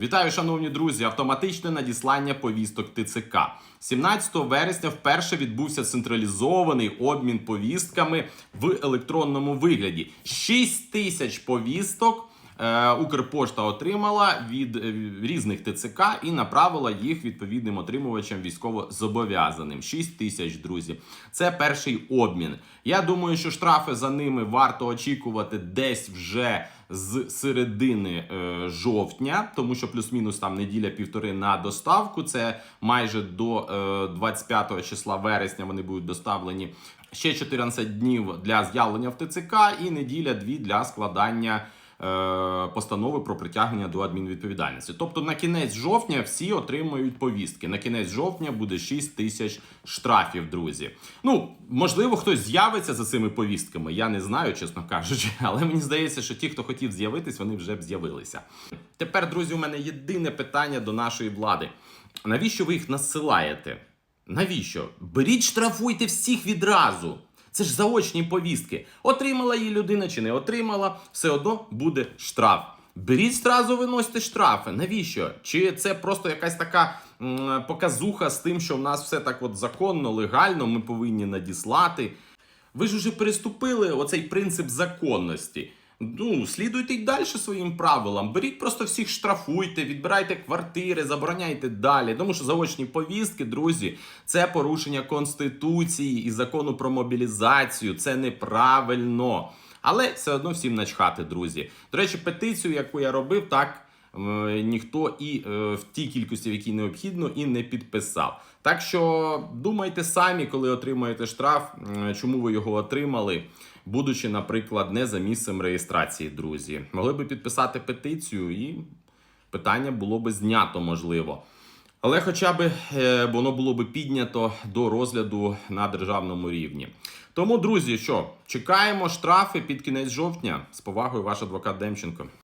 Вітаю, шановні друзі! Автоматичне надіслання повісток ТЦК. 17 вересня вперше відбувся централізований обмін повістками в електронному вигляді. 6 тисяч повісток. Е, Укрпошта отримала від е, різних ТЦК і направила їх відповідним отримувачам військово-зобов'язаним. 6 тисяч, друзі. Це перший обмін. Я думаю, що штрафи за ними варто очікувати десь вже з середини е, жовтня, тому що плюс-мінус там неділя-півтори на доставку. Це майже до е, 25 числа вересня вони будуть доставлені. Ще 14 днів для з'явлення в ТЦК і неділя-дві для складання. Е, Постанови про притягнення до адмінвідповідальності. Тобто на кінець жовтня всі отримують повістки. На кінець жовтня буде 6 тисяч штрафів, друзі. Ну, можливо, хтось з'явиться за цими повістками. Я не знаю, чесно кажучи, але мені здається, що ті, хто хотів з'явитись, вони вже б з'явилися. Тепер, друзі, у мене єдине питання до нашої влади: навіщо ви їх насилаєте? Навіщо? Беріть, штрафуйте всіх відразу. Це ж заочні повістки. Отримала її людина чи не отримала, все одно буде штраф. Беріть зразу виносьте штрафи. Навіщо? Чи це просто якась така м, показуха з тим, що в нас все так от законно, легально, ми повинні надіслати. Ви ж уже переступили оцей принцип законності. Ну, слідуйте й далі своїм правилам. Беріть просто всіх штрафуйте, відбирайте квартири, забороняйте далі. Тому що заочні повістки, друзі, це порушення конституції і закону про мобілізацію. Це неправильно. Але все одно всім начхати, друзі. До речі, петицію, яку я робив, так. Е, Ніхто і е, в тій кількості, в якій необхідно, і не підписав. Так що думайте самі, коли отримаєте штраф, чому ви його отримали, будучи, наприклад, не за місцем реєстрації, друзі. Могли би підписати петицію, і питання було би знято, можливо. Але хоча б е, воно було би піднято до розгляду на державному рівні. Тому, друзі, що чекаємо штрафи під кінець жовтня. З повагою, ваш адвокат Демченко.